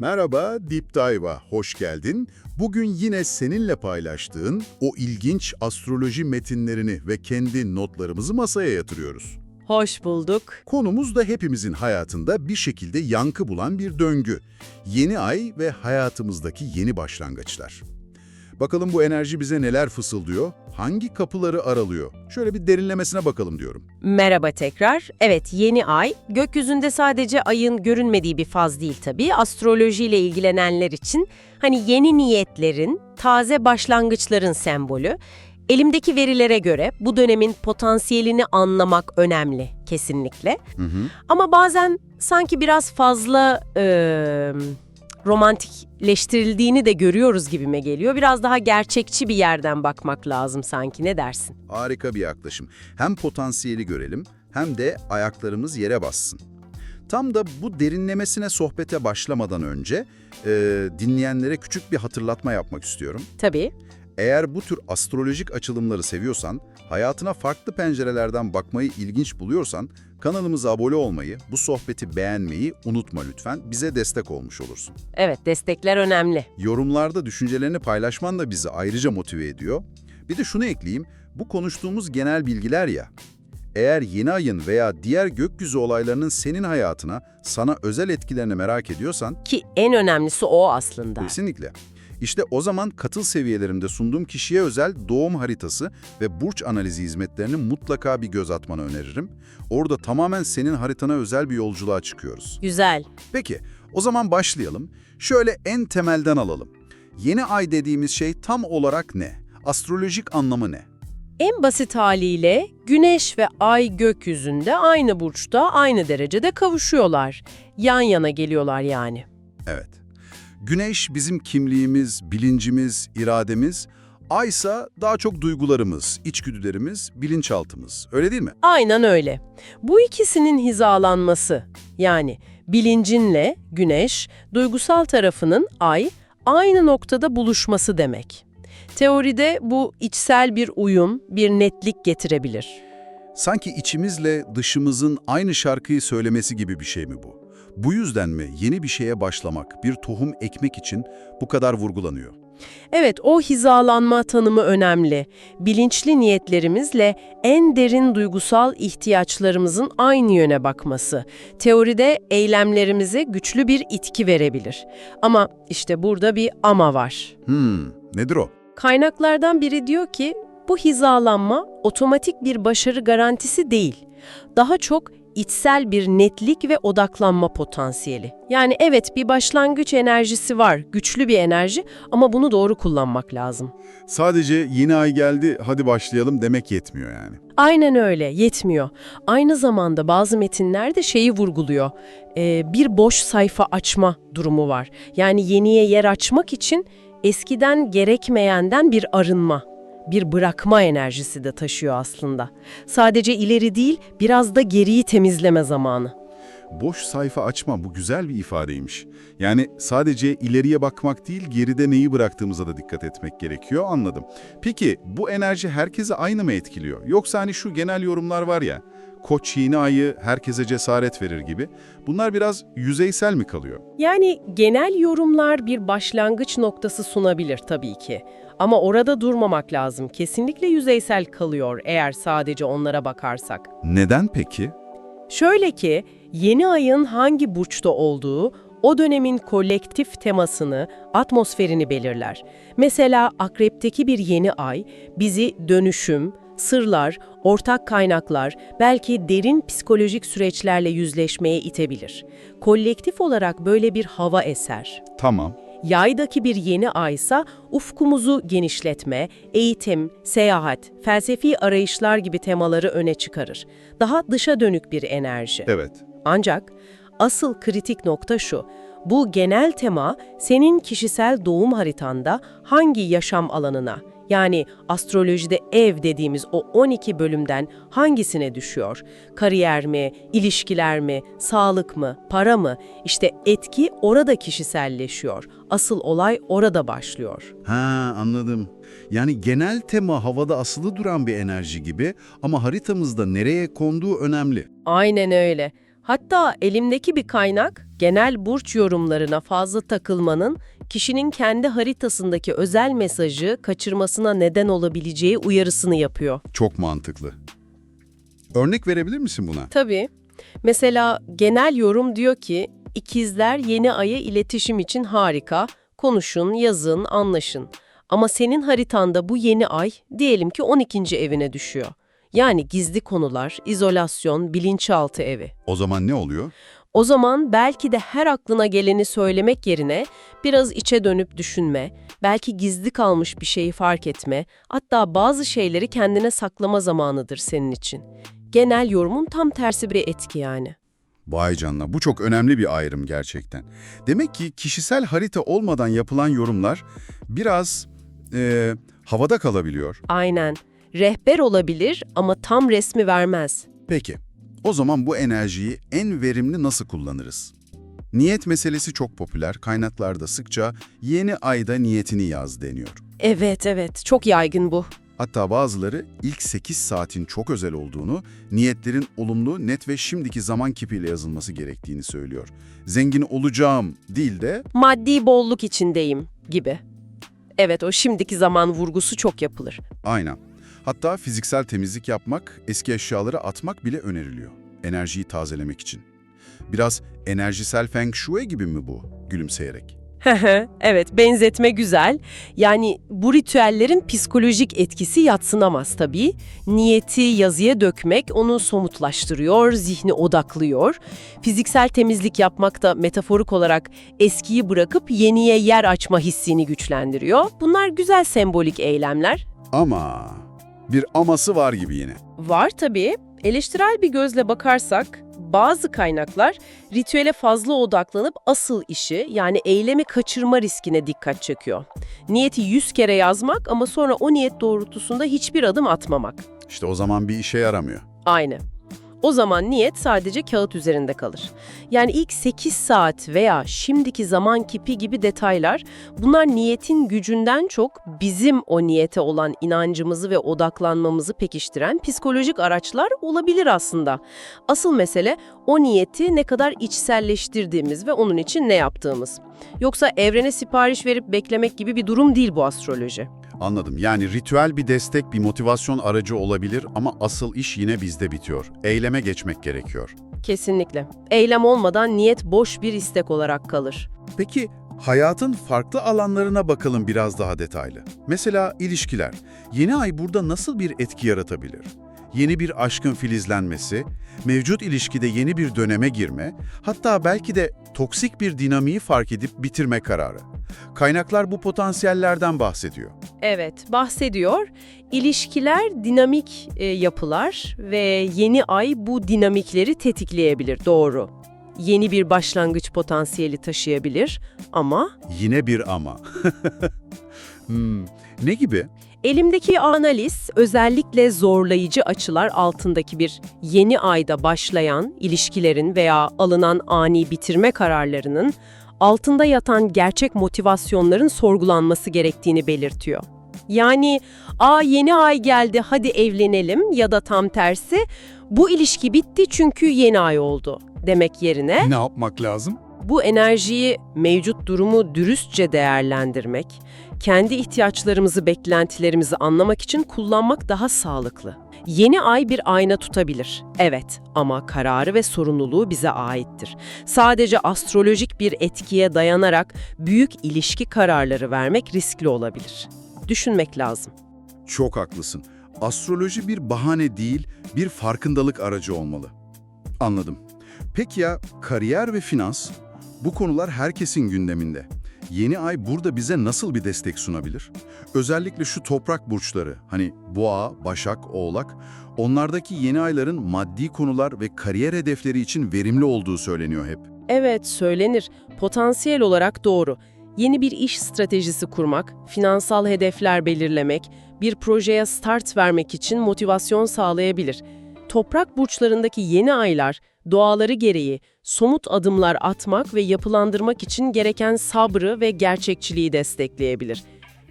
Merhaba Deep Dive'a hoş geldin. Bugün yine seninle paylaştığın o ilginç astroloji metinlerini ve kendi notlarımızı masaya yatırıyoruz. Hoş bulduk. Konumuz da hepimizin hayatında bir şekilde yankı bulan bir döngü. Yeni ay ve hayatımızdaki yeni başlangıçlar. Bakalım bu enerji bize neler fısıldıyor, hangi kapıları aralıyor? Şöyle bir derinlemesine bakalım diyorum. Merhaba tekrar. Evet, yeni ay, gökyüzünde sadece ayın görünmediği bir faz değil tabii. Astrolojiyle ilgilenenler için hani yeni niyetlerin, taze başlangıçların sembolü. Elimdeki verilere göre bu dönemin potansiyelini anlamak önemli kesinlikle. Hı hı. Ama bazen sanki biraz fazla eee, romantikleştirildiğini de görüyoruz gibime geliyor. Biraz daha gerçekçi bir yerden bakmak lazım sanki. Ne dersin? Harika bir yaklaşım. Hem potansiyeli görelim hem de ayaklarımız yere bassın. Tam da bu derinlemesine sohbete başlamadan önce e, dinleyenlere küçük bir hatırlatma yapmak istiyorum. Tabii. Eğer bu tür astrolojik açılımları seviyorsan, hayatına farklı pencerelerden bakmayı ilginç buluyorsan, kanalımıza abone olmayı, bu sohbeti beğenmeyi unutma lütfen. Bize destek olmuş olursun. Evet, destekler önemli. Yorumlarda düşüncelerini paylaşman da bizi ayrıca motive ediyor. Bir de şunu ekleyeyim, bu konuştuğumuz genel bilgiler ya. Eğer yeni ayın veya diğer gökyüzü olaylarının senin hayatına, sana özel etkilerini merak ediyorsan, Ki en önemlisi o aslında. kesinlikle. İşte o zaman katıl seviyelerimde sunduğum kişiye özel doğum haritası ve burç analizi hizmetlerini mutlaka bir göz atmanı öneririm. Orada tamamen senin haritana özel bir yolculuğa çıkıyoruz. Güzel. Peki, o zaman başlayalım. Şöyle en temelden alalım. Yeni ay dediğimiz şey tam olarak ne? Astrolojik anlamı ne? En basit haliyle Güneş ve Ay gökyüzünde aynı burçta, aynı derecede kavuşuyorlar. Yan yana geliyorlar yani. Evet. Güneş bizim kimliğimiz, bilincimiz, irademiz. Aysa daha çok duygularımız, içgüdülerimiz, bilinçaltımız. Öyle değil mi? Aynen öyle. Bu ikisinin hizalanması, yani bilincinle Güneş, duygusal tarafının Ay, aynı noktada buluşması demek. Teoride bu içsel bir uyum, bir netlik getirebilir. Sanki içimizle dışımızın aynı şarkıyı söylemesi gibi bir şey mi bu? Bu yüzden mi yeni bir şeye başlamak, bir tohum ekmek için bu kadar vurgulanıyor? Evet, o hizalanma tanımı önemli. Bilinçli niyetlerimizle en derin duygusal ihtiyaçlarımızın aynı yöne bakması. Teoride eylemlerimize güçlü bir itki verebilir. Ama işte burada bir ama var. Hmm, nedir o? Kaynaklardan biri diyor ki, bu hizalanma otomatik bir başarı garantisi değil. Daha çok içsel bir netlik ve odaklanma potansiyeli. Yani evet bir başlangıç enerjisi var, güçlü bir enerji ama bunu doğru kullanmak lazım. Sadece yeni ay geldi, hadi başlayalım demek yetmiyor yani. Aynen öyle, yetmiyor. Aynı zamanda bazı metinlerde şeyi vurguluyor. Ee, bir boş sayfa açma durumu var. Yani yeniye yer açmak için eskiden gerekmeyenden bir arınma, bir bırakma enerjisi de taşıyor aslında. Sadece ileri değil, biraz da geriyi temizleme zamanı. Boş sayfa açma bu güzel bir ifadeymiş. Yani sadece ileriye bakmak değil, geride neyi bıraktığımıza da dikkat etmek gerekiyor, anladım. Peki bu enerji herkese aynı mı etkiliyor? Yoksa hani şu genel yorumlar var ya, koç yeni ayı herkese cesaret verir gibi. Bunlar biraz yüzeysel mi kalıyor? Yani genel yorumlar bir başlangıç noktası sunabilir tabii ki. Ama orada durmamak lazım. Kesinlikle yüzeysel kalıyor eğer sadece onlara bakarsak. Neden peki? Şöyle ki, yeni ayın hangi burçta olduğu, o dönemin kolektif temasını, atmosferini belirler. Mesela akrepteki bir yeni ay bizi dönüşüm, sırlar, ortak kaynaklar, belki derin psikolojik süreçlerle yüzleşmeye itebilir. Kolektif olarak böyle bir hava eser. Tamam. Yaydaki bir yeni aysa ufkumuzu genişletme, eğitim, seyahat, felsefi arayışlar gibi temaları öne çıkarır. Daha dışa dönük bir enerji. Evet. Ancak asıl kritik nokta şu. Bu genel tema senin kişisel doğum haritanda hangi yaşam alanına, yani astrolojide ev dediğimiz o 12 bölümden hangisine düşüyor? Kariyer mi, ilişkiler mi, sağlık mı, para mı? İşte etki orada kişiselleşiyor. Asıl olay orada başlıyor. Ha anladım. Yani genel tema havada asılı duran bir enerji gibi ama haritamızda nereye konduğu önemli. Aynen öyle. Hatta elimdeki bir kaynak genel burç yorumlarına fazla takılmanın kişinin kendi haritasındaki özel mesajı kaçırmasına neden olabileceği uyarısını yapıyor. Çok mantıklı. Örnek verebilir misin buna? Tabii. Mesela genel yorum diyor ki, ikizler yeni aya iletişim için harika, konuşun, yazın, anlaşın. Ama senin haritanda bu yeni ay diyelim ki 12. evine düşüyor. Yani gizli konular, izolasyon, bilinçaltı evi. O zaman ne oluyor? O zaman belki de her aklına geleni söylemek yerine biraz içe dönüp düşünme, belki gizli kalmış bir şeyi fark etme, hatta bazı şeyleri kendine saklama zamanıdır senin için. Genel yorumun tam tersi bir etki yani. Vay canına bu çok önemli bir ayrım gerçekten. Demek ki kişisel harita olmadan yapılan yorumlar biraz eee, havada kalabiliyor. Aynen. Rehber olabilir ama tam resmi vermez. Peki, o zaman bu enerjiyi en verimli nasıl kullanırız? Niyet meselesi çok popüler, kaynaklarda sıkça yeni ayda niyetini yaz deniyor. Evet evet çok yaygın bu. Hatta bazıları ilk 8 saatin çok özel olduğunu, niyetlerin olumlu, net ve şimdiki zaman kipiyle yazılması gerektiğini söylüyor. Zengin olacağım değil de Maddi bolluk içindeyim gibi. Evet o şimdiki zaman vurgusu çok yapılır. aynen. Hatta fiziksel temizlik yapmak, eski eşyaları atmak bile öneriliyor. Enerjiyi tazelemek için. Biraz enerjisel feng shui gibi mi bu? Gülümseyerek. evet, benzetme güzel. Yani bu ritüellerin psikolojik etkisi yatsınamaz tabii. Niyeti yazıya dökmek onu somutlaştırıyor, zihni odaklıyor. Fiziksel temizlik yapmak da metaforik olarak eskiyi bırakıp yeniye yer açma hissini güçlendiriyor. Bunlar güzel sembolik eylemler. Ama bir aması var gibi yine. Var tabii. Eleştirel bir gözle bakarsak bazı kaynaklar ritüele fazla odaklanıp asıl işi yani eylemi kaçırma riskine dikkat çekiyor. Niyeti yüz kere yazmak ama sonra o niyet doğrultusunda hiçbir adım atmamak. İşte o zaman bir işe yaramıyor. Aynı. O zaman niyet sadece kağıt üzerinde kalır. Yani ilk 8 saat veya şimdiki zaman kipi gibi detaylar bunlar niyetin gücünden çok bizim o niyete olan inancımızı ve odaklanmamızı pekiştiren psikolojik araçlar olabilir aslında. Asıl mesele o niyeti ne kadar içselleştirdiğimiz ve onun için ne yaptığımız. Yoksa evrene sipariş verip beklemek gibi bir durum değil bu astroloji. Anladım. Yani ritüel bir destek, bir motivasyon aracı olabilir ama asıl iş yine bizde bitiyor. Eyleme geçmek gerekiyor. Kesinlikle. Eylem olmadan niyet boş bir istek olarak kalır. Peki hayatın farklı alanlarına bakalım biraz daha detaylı. Mesela ilişkiler. Yeni ay burada nasıl bir etki yaratabilir? Yeni bir aşkın filizlenmesi, mevcut ilişkide yeni bir döneme girme, hatta belki de toksik bir dinamiği fark edip bitirme kararı. Kaynaklar bu potansiyellerden bahsediyor. Evet, bahsediyor. İlişkiler dinamik e, yapılar ve yeni ay bu dinamikleri tetikleyebilir, doğru. Yeni bir başlangıç potansiyeli taşıyabilir ama Yine bir ama. hmm, ne gibi? elimdeki analiz özellikle zorlayıcı açılar altındaki bir yeni ayda başlayan ilişkilerin veya alınan ani bitirme kararlarının altında yatan gerçek motivasyonların sorgulanması gerektiğini belirtiyor. Yani, "Aa yeni ay geldi, hadi evlenelim." ya da tam tersi, "Bu ilişki bitti çünkü yeni ay oldu." demek yerine Ne yapmak lazım? bu enerjiyi, mevcut durumu dürüstçe değerlendirmek, kendi ihtiyaçlarımızı, beklentilerimizi anlamak için kullanmak daha sağlıklı. Yeni ay bir ayna tutabilir. Evet ama kararı ve sorumluluğu bize aittir. Sadece astrolojik bir etkiye dayanarak büyük ilişki kararları vermek riskli olabilir. Düşünmek lazım. Çok haklısın. Astroloji bir bahane değil, bir farkındalık aracı olmalı. Anladım. Peki ya kariyer ve finans? Bu konular herkesin gündeminde. Yeni ay burada bize nasıl bir destek sunabilir? Özellikle şu toprak burçları, hani boğa, başak, oğlak, onlardaki yeni ayların maddi konular ve kariyer hedefleri için verimli olduğu söyleniyor hep. Evet, söylenir. Potansiyel olarak doğru. Yeni bir iş stratejisi kurmak, finansal hedefler belirlemek, bir projeye start vermek için motivasyon sağlayabilir. Toprak burçlarındaki yeni aylar, doğaları gereği somut adımlar atmak ve yapılandırmak için gereken sabrı ve gerçekçiliği destekleyebilir.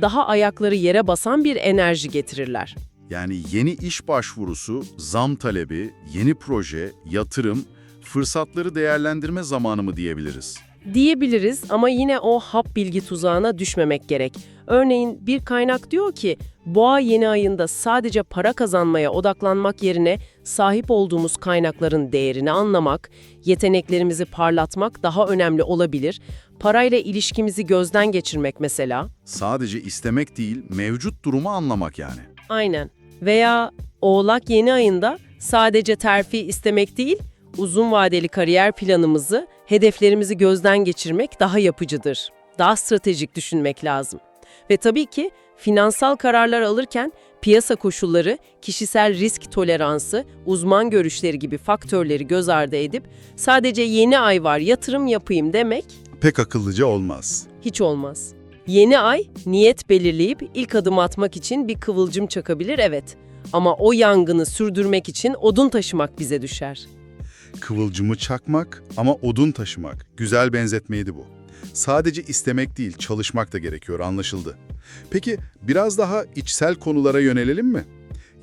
Daha ayakları yere basan bir enerji getirirler. Yani yeni iş başvurusu, zam talebi, yeni proje, yatırım, fırsatları değerlendirme zamanı mı diyebiliriz? Diyebiliriz ama yine o hap bilgi tuzağına düşmemek gerek. Örneğin bir kaynak diyor ki, boğa yeni ayında sadece para kazanmaya odaklanmak yerine sahip olduğumuz kaynakların değerini anlamak, yeteneklerimizi parlatmak daha önemli olabilir. Parayla ilişkimizi gözden geçirmek mesela. Sadece istemek değil, mevcut durumu anlamak yani. Aynen. Veya Oğlak yeni ayında sadece terfi istemek değil, uzun vadeli kariyer planımızı, hedeflerimizi gözden geçirmek daha yapıcıdır. Daha stratejik düşünmek lazım. Ve tabii ki finansal kararlar alırken piyasa koşulları, kişisel risk toleransı, uzman görüşleri gibi faktörleri göz ardı edip sadece yeni ay var yatırım yapayım demek Pek akıllıca olmaz. hiç olmaz. Yeni ay niyet belirleyip ilk adım atmak için bir kıvılcım çakabilir evet. Ama o yangını sürdürmek için odun taşımak bize düşer. Kıvılcımı çakmak ama odun taşımak. Güzel benzetmeydi bu. Sadece istemek değil, çalışmak da gerekiyor, anlaşıldı. Peki biraz daha içsel konulara yönelelim mi?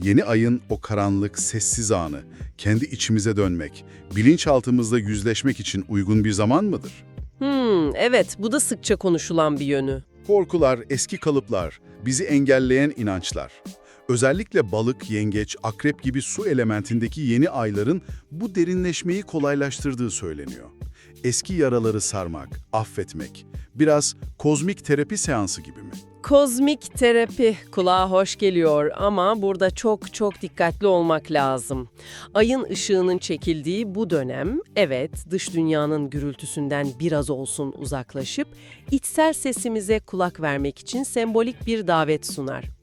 Yeni ayın o karanlık, sessiz anı, kendi içimize dönmek, bilinçaltımızla yüzleşmek için uygun bir zaman mıdır? Hmm, evet bu da sıkça konuşulan bir yönü. Korkular, eski kalıplar, bizi engelleyen inançlar. Özellikle balık, yengeç, akrep gibi su elementindeki yeni ayların bu derinleşmeyi kolaylaştırdığı söyleniyor. Eski yaraları sarmak, affetmek, biraz kozmik terapi seansı gibi mi? Kozmik terapi kulağa hoş geliyor ama burada çok çok dikkatli olmak lazım. Ayın ışığının çekildiği bu dönem, evet dış dünyanın gürültüsünden biraz olsun uzaklaşıp içsel sesimize kulak vermek için sembolik bir davet sunar.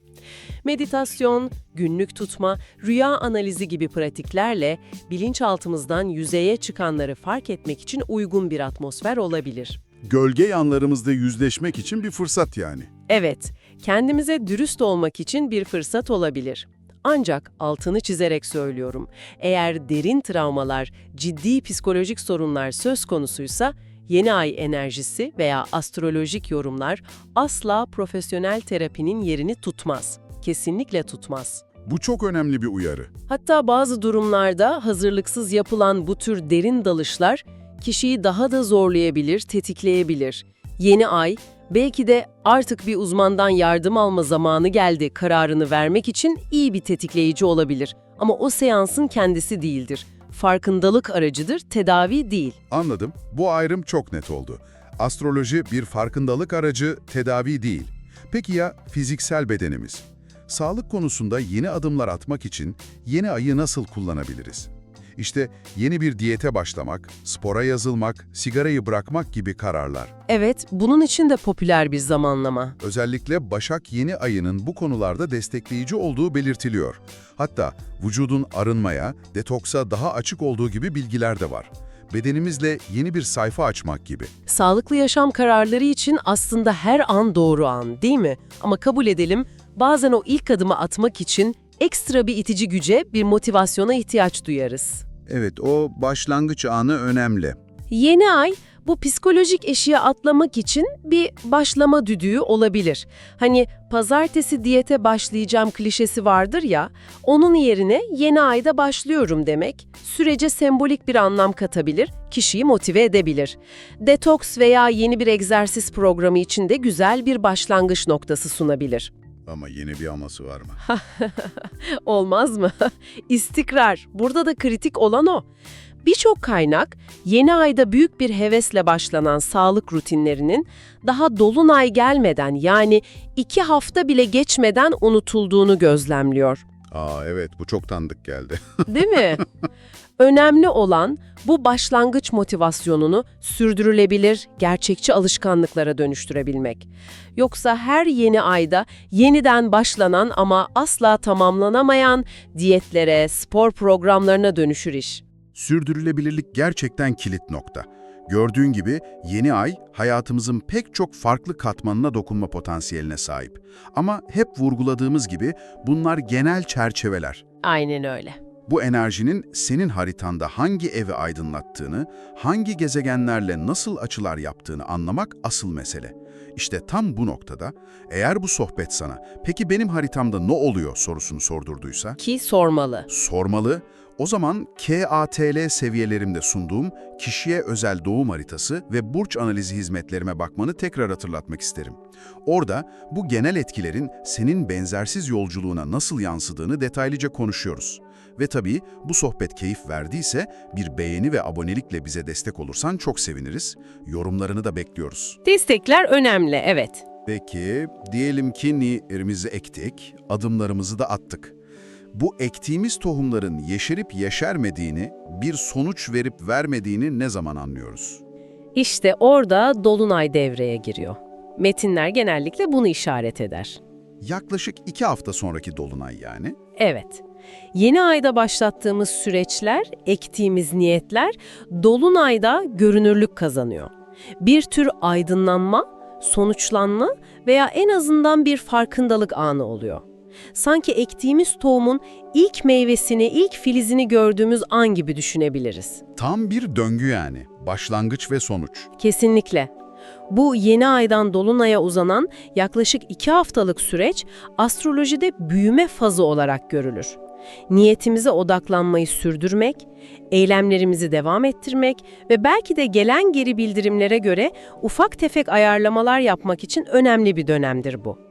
Meditasyon, günlük tutma, rüya analizi gibi pratiklerle bilinçaltımızdan yüzeye çıkanları fark etmek için uygun bir atmosfer olabilir. Gölge yanlarımızda yüzleşmek için bir fırsat yani. Evet, kendimize dürüst olmak için bir fırsat olabilir. Ancak altını çizerek söylüyorum, eğer derin travmalar, ciddi psikolojik sorunlar söz konusuysa, yeni ay enerjisi veya astrolojik yorumlar asla profesyonel terapinin yerini tutmaz. Kesinlikle tutmaz. Bu çok önemli bir uyarı. Hatta bazı durumlarda hazırlıksız yapılan bu tür derin dalışlar kişiyi daha da zorlayabilir, tetikleyebilir. Yeni ay, belki de artık bir uzmandan yardım alma zamanı geldi kararını vermek için iyi bir tetikleyici olabilir. Ama o seansın kendisi değildir. Farkındalık aracıdır, tedavi değil. Anladım. Bu ayrım çok net oldu. Astroloji bir farkındalık aracı, tedavi değil. Peki ya fiziksel bedenimiz? Sağlık konusunda yeni adımlar atmak için yeni ayı nasıl kullanabiliriz? İşte yeni bir diyete başlamak, spora yazılmak, sigarayı bırakmak gibi kararlar. Evet, bunun için de popüler bir zamanlama. Özellikle Başak yeni ayının bu konularda destekleyici olduğu belirtiliyor. Hatta vücudun arınmaya, detoksa daha açık olduğu gibi bilgiler de var. Bedenimizle yeni bir sayfa açmak gibi. Sağlıklı yaşam kararları için aslında her an doğru an, değil mi? Ama kabul edelim, bazen o ilk adımı atmak için ekstra bir itici güce, bir motivasyona ihtiyaç duyarız. Evet, o başlangıç anı önemli. Yeni ay bu psikolojik eşiği atlamak için bir başlama düdüğü olabilir. Hani pazartesi diyete başlayacağım klişesi vardır ya, onun yerine yeni ayda başlıyorum demek sürece sembolik bir anlam katabilir, kişiyi motive edebilir. Detoks veya yeni bir egzersiz programı için de güzel bir başlangıç noktası sunabilir. Ama yeni bir aması var mı? Olmaz mı? İstikrar. Burada da kritik olan o. Birçok kaynak yeni ayda büyük bir hevesle başlanan sağlık rutinlerinin daha dolunay gelmeden yani iki hafta bile geçmeden unutulduğunu gözlemliyor. Aa evet, bu çok tanıdık geldi. Değil mi? Önemli olan bu başlangıç motivasyonunu sürdürülebilir, gerçekçi alışkanlıklara dönüştürebilmek. Yoksa her yeni ayda yeniden başlanan ama asla tamamlanamayan diyetlere, spor programlarına dönüşür iş. Sürdürülebilirlik gerçekten kilit nokta. Gördüğün gibi yeni ay hayatımızın pek çok farklı katmanına dokunma potansiyeline sahip. Ama hep vurguladığımız gibi bunlar genel çerçeveler. Aynen öyle. Bu enerjinin senin haritanda hangi evi aydınlattığını, hangi gezegenlerle nasıl açılar yaptığını anlamak asıl mesele. İşte tam bu noktada eğer bu sohbet sana peki benim haritamda ne oluyor sorusunu sordurduysa Ki sormalı. sormalı. O zaman KATL seviyelerimde sunduğum kişiye özel doğum haritası ve burç analizi hizmetlerime bakmanı tekrar hatırlatmak isterim. Orada bu genel etkilerin senin benzersiz yolculuğuna nasıl yansıdığını detaylıca konuşuyoruz. Ve tabii bu sohbet keyif verdiyse bir beğeni ve abonelikle bize destek olursan çok seviniriz. Yorumlarını da bekliyoruz. Destekler önemli, evet. Peki, diyelim ki niyetlerimizi ektik, adımlarımızı da attık. Bu ektiğimiz tohumların yeşerip yeşermediğini, bir sonuç verip vermediğini ne zaman anlıyoruz? İşte orada Dolunay devreye giriyor. Metinler genellikle bunu işaret eder. Yaklaşık iki hafta sonraki dolunay yani. Evet. Yeni ayda başlattığımız süreçler, ektiğimiz niyetler dolunayda görünürlük kazanıyor. Bir tür aydınlanma, sonuçlanma veya en azından bir farkındalık anı oluyor. Sanki ektiğimiz tohumun ilk meyvesini, ilk filizini gördüğümüz an gibi düşünebiliriz. Tam bir döngü yani. Başlangıç ve sonuç. Kesinlikle. Bu yeni aydan dolunaya uzanan yaklaşık iki haftalık süreç astrolojide büyüme fazı olarak görülür. Niyetimize odaklanmayı sürdürmek, eylemlerimizi devam ettirmek ve belki de gelen geri bildirimlere göre ufak tefek ayarlamalar yapmak için önemli bir dönemdir bu.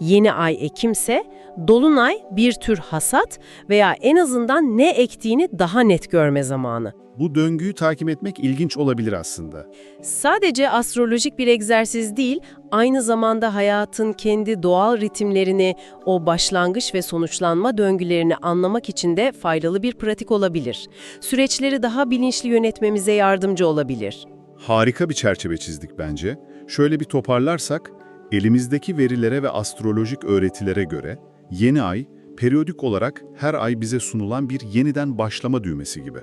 Yeni ay Ekimse, dolunay bir tür hasat veya en azından ne ektiğini daha net görme zamanı. Bu döngüyü takip etmek ilginç olabilir aslında. Sadece astrolojik bir egzersiz değil, aynı zamanda hayatın kendi doğal ritimlerini, o başlangıç ve sonuçlanma döngülerini anlamak için de faydalı bir pratik olabilir. Süreçleri daha bilinçli yönetmemize yardımcı olabilir. Harika bir çerçeve çizdik bence. Şöyle bir toparlarsak, elimizdeki verilere ve astrolojik öğretilere göre yeni ay, periyodik olarak her ay bize sunulan bir yeniden başlama düğmesi gibi.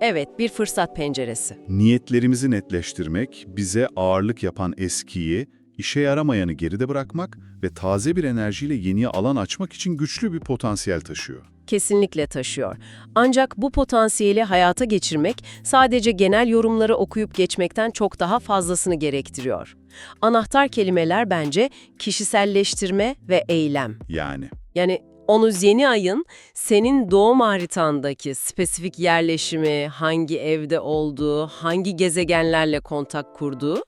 Evet, bir fırsat penceresi. Niyetlerimizi netleştirmek, bize ağırlık yapan eskiyi, işe yaramayanı geride bırakmak ve taze bir enerjiyle yeniye alan açmak için güçlü bir potansiyel taşıyor. Kesinlikle taşıyor. Ancak bu potansiyeli hayata geçirmek sadece genel yorumları okuyup geçmekten çok daha fazlasını gerektiriyor. Anahtar kelimeler bence kişiselleştirme ve eylem. Yani. Yani onu yeni ayın senin doğum haritandaki spesifik yerleşimi, hangi evde olduğu, hangi gezegenlerle kontak kurduğu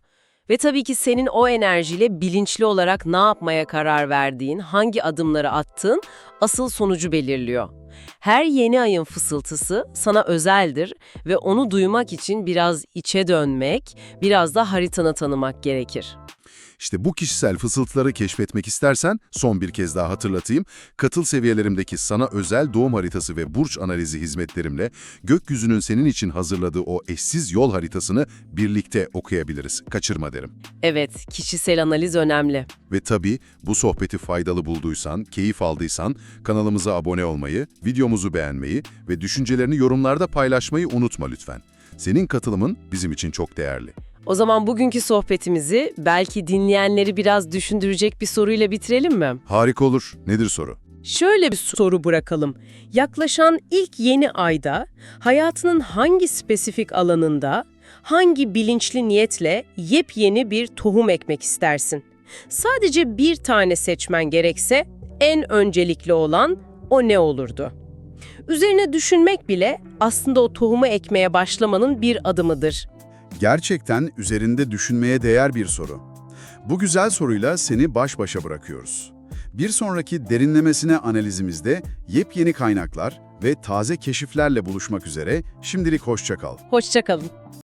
ve tabii ki senin o enerjiyle bilinçli olarak ne yapmaya karar verdiğin, hangi adımları attığın asıl sonucu belirliyor. Her yeni ayın fısıltısı sana özeldir ve onu duymak için biraz içe dönmek, biraz da haritanı tanımak gerekir. İşte bu kişisel fısıltıları keşfetmek istersen son bir kez daha hatırlatayım. Katıl seviyelerimdeki sana özel doğum haritası ve burç analizi hizmetlerimle gökyüzünün senin için hazırladığı o eşsiz yol haritasını birlikte okuyabiliriz. Kaçırma derim. Evet, kişisel analiz önemli. Ve tabii bu sohbeti faydalı bulduysan, keyif aldıysan kanalımıza abone olmayı, videomuzu beğenmeyi ve düşüncelerini yorumlarda paylaşmayı unutma lütfen. Senin katılımın bizim için çok değerli. O zaman bugünkü sohbetimizi belki dinleyenleri biraz düşündürecek bir soruyla bitirelim mi? Harika olur. Nedir soru? Şöyle bir soru bırakalım. Yaklaşan ilk yeni ayda hayatının hangi spesifik alanında, hangi bilinçli niyetle yepyeni bir tohum ekmek istersin? Sadece bir tane seçmen gerekse en öncelikli olan o ne olurdu? Üzerine düşünmek bile aslında o tohumu ekmeye başlamanın bir adımıdır. Gerçekten üzerinde düşünmeye değer bir soru. Bu güzel soruyla seni baş başa bırakıyoruz. Bir sonraki derinlemesine analizimizde yepyeni kaynaklar ve taze keşiflerle buluşmak üzere şimdilik hoşça kal. Hoşçakalın.